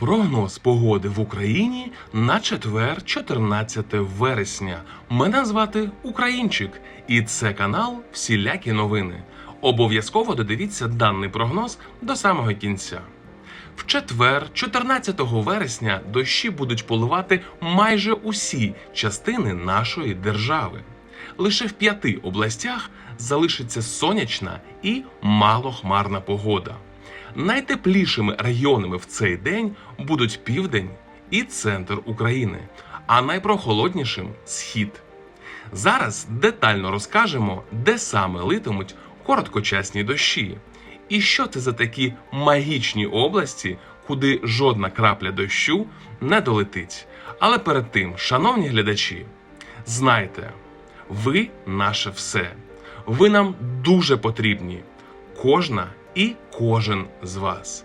Прогноз погоди в Україні на четвер, 14 вересня. Мене звати Українчик, і це канал Всілякі новини. Обов'язково додивіться даний прогноз до самого кінця. В четвер, 14 вересня, дощі будуть поливати майже усі частини нашої держави. Лише в п'яти областях залишиться сонячна і малохмарна погода. Найтеплішими регіонами в цей день будуть південь і центр України, а найпрохолоднішим схід. Зараз детально розкажемо, де саме литимуть короткочасні дощі, і що це за такі магічні області, куди жодна крапля дощу не долетить. Але перед тим, шановні глядачі, знайте, ви наше все. Ви нам дуже потрібні. Кожна і кожен з вас.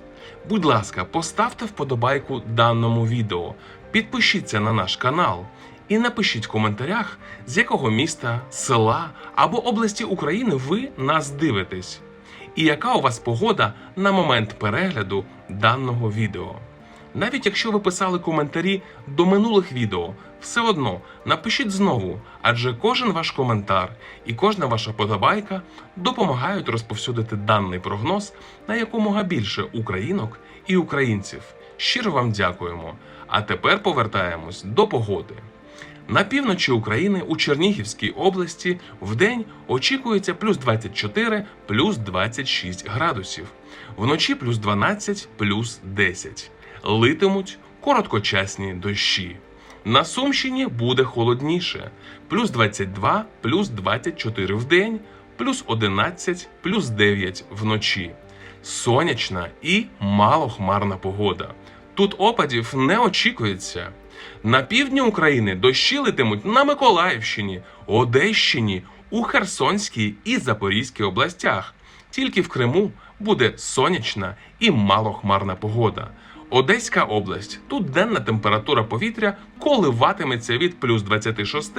Будь ласка, поставте вподобайку даному відео, підпишіться на наш канал і напишіть в коментарях, з якого міста, села або області України ви нас дивитесь. І яка у вас погода на момент перегляду даного відео. Навіть якщо ви писали коментарі до минулих відео, все одно напишіть знову, адже кожен ваш коментар і кожна ваша подобайка допомагають розповсюдити даний прогноз на якомога більше українок і українців. Щиро вам дякуємо. А тепер повертаємось до погоди. На півночі України у Чернігівській області в день очікується плюс 24, плюс 26 градусів, вночі плюс 12, плюс 10. Литимуть короткочасні дощі. На Сумщині буде холодніше: плюс 22, плюс 24 в день, плюс 11, плюс 9 вночі. Сонячна і малохмарна погода. Тут опадів не очікується. На півдні України дощі литимуть на Миколаївщині, Одещині, у Херсонській і Запорізькій областях. Тільки в Криму буде сонячна і малохмарна погода. Одеська область. Тут денна температура повітря коливатиметься від плюс 26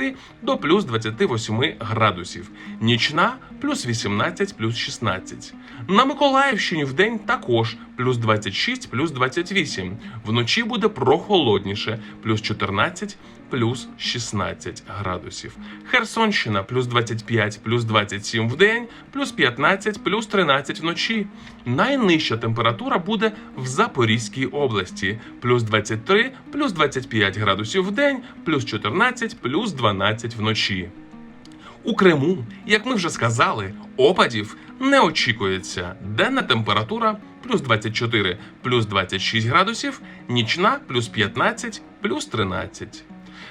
до плюс 28 градусів. Нічна плюс 18, плюс 16. На Миколаївщині в день також плюс 26, плюс 28. Вночі буде прохолодніше, плюс 14, плюс 16 градусів. Херсонщина плюс 25, плюс 27 в день, плюс 15, плюс 13 вночі. Найнижча температура буде в Запорізькій області плюс 23, плюс 25 градусів в день, плюс 14, плюс 12 вночі. У Криму, як ми вже сказали, опадів не очікується. Денна температура плюс 24, плюс 26 градусів, нічна плюс 15, плюс 13.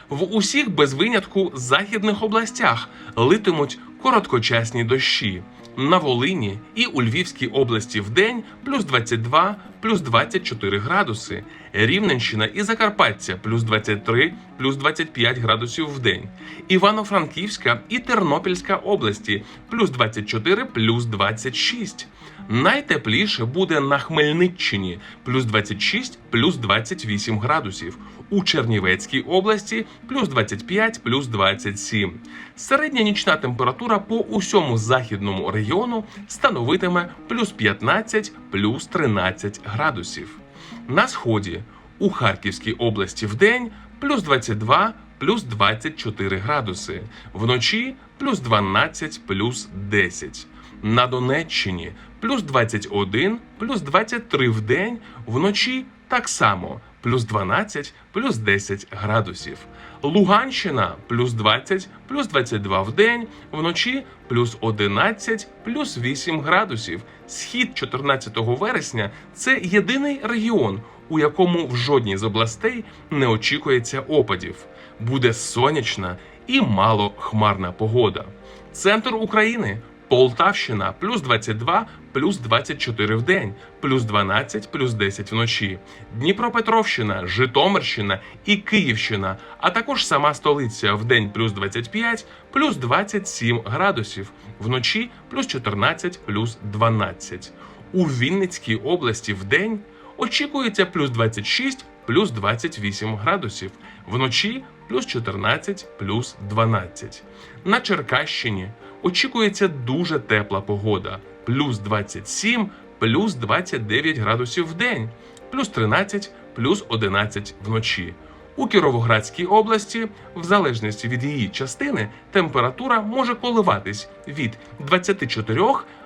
В усіх без винятку західних областях литимуть короткочасні дощі. На Волині і у Львівській області в день плюс 22, плюс 24 градуси. Рівненщина і Закарпаття плюс 23, плюс 25 градусів в день. Івано-Франківська і Тернопільська області плюс 24, плюс 26. Найтепліше буде на Хмельниччині плюс 26, плюс 28 градусів. У Чернівецькій області плюс 25, плюс 27. Середня нічна температура по усьому західному регіону становитиме плюс 15, плюс 13 градусів. На сході у Харківській області в день плюс 22, плюс 24 градуси, вночі плюс 12, плюс 10. На Донеччині плюс 21, плюс 23 в день, вночі так само плюс 12, плюс 10 градусів. Луганщина плюс 20, плюс 22 в день, вночі плюс 11, плюс 8 градусів. Схід 14 вересня це єдиний регіон, у якому в жодній з областей не очікується опадів. Буде сонячна і малохмарна погода. Центр України. Полтавщина плюс 22, плюс 24 в день, плюс 12, плюс 10 вночі. Дніпропетровщина, Житомирщина і Київщина, а також сама столиця в день плюс 25, плюс 27 градусів, вночі плюс 14, плюс 12. У Вінницькій області в день очікується плюс 26, плюс 28 градусів, вночі плюс 14, плюс 12. На Черкащині очікується дуже тепла погода: плюс 27, плюс 29 градусів в день, плюс 13, плюс 11 вночі. У Кіровоградській області, в залежності від її частини, температура може коливатись від 24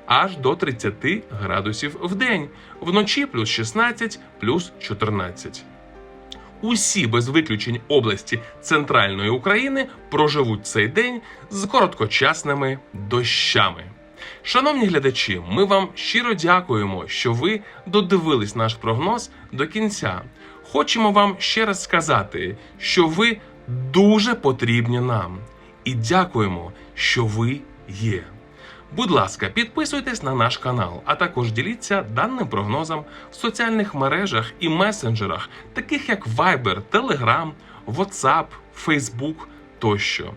аж до 30 градусів в день, вночі плюс 16, плюс 14. Усі без виключень області центральної України проживуть цей день з короткочасними дощами. Шановні глядачі, ми вам щиро дякуємо, що ви додивились наш прогноз до кінця. Хочемо вам ще раз сказати, що ви дуже потрібні нам, і дякуємо, що ви є. Будь ласка, підписуйтесь на наш канал, а також діліться даним прогнозом в соціальних мережах і месенджерах, таких як Viber, Telegram, WhatsApp, Facebook тощо.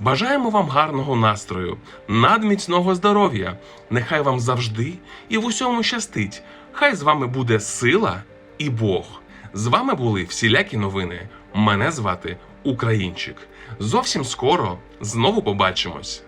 Бажаємо вам гарного настрою, надміцного здоров'я. Нехай вам завжди і в усьому щастить. Хай з вами буде сила і Бог. З вами були всілякі новини. Мене звати Українчик. Зовсім скоро знову побачимось.